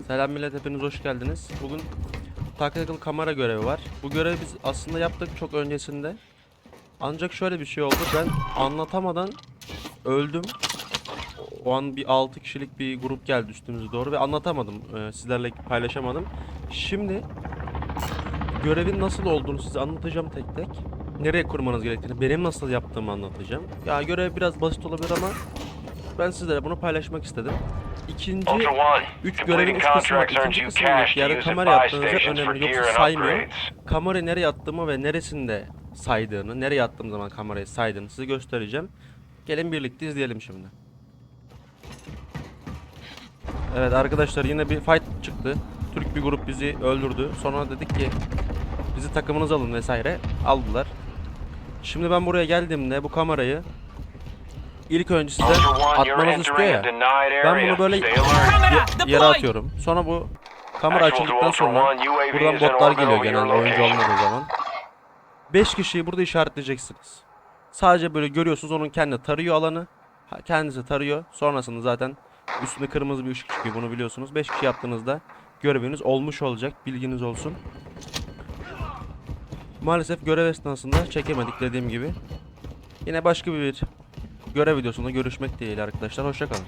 Selam millet hepiniz hoş geldiniz. Bugün tactical kamera görevi var. Bu görevi biz aslında yaptık çok öncesinde. Ancak şöyle bir şey oldu. Ben anlatamadan öldüm. O an bir 6 kişilik bir grup geldi üstümüze doğru ve anlatamadım. Ee, sizlerle paylaşamadım. Şimdi görevin nasıl olduğunu size anlatacağım tek tek. Nereye kurmanız gerektiğini, benim nasıl yaptığımı anlatacağım. Ya görev biraz basit olabilir ama ben sizlere bunu paylaşmak istedim. İkinci 3 görevin 3 kısmı var. İkinci kısmı to yarı kamera yaptığınızda önemli yoksa saymıyor. Kamerayı nereye attığımı ve neresinde saydığını, nereye attığım zaman kamerayı saydığını size göstereceğim. Gelin birlikte izleyelim şimdi. Evet arkadaşlar yine bir fight çıktı. Türk bir grup bizi öldürdü. Sonra dedik ki bizi takımınız alın vesaire. Aldılar. Şimdi ben buraya geldiğimde bu kamerayı ilk önce size atmanızı istiyor ya. Ben bunu böyle yere atıyorum. Sonra bu kamera açıldıktan sonra buradan botlar geliyor genelde oyuncu olmadığı zaman. 5 kişiyi burada işaretleyeceksiniz. Sadece böyle görüyorsunuz onun kendi tarıyor alanı. Kendisi tarıyor. Sonrasında zaten üstünde kırmızı bir ışık çıkıyor bunu biliyorsunuz. 5 kişi yaptığınızda göreviniz olmuş olacak. Bilginiz olsun. Maalesef görev esnasında çekemedik dediğim gibi. Yine başka bir görev videosunda görüşmek dileğiyle arkadaşlar. Hoşçakalın.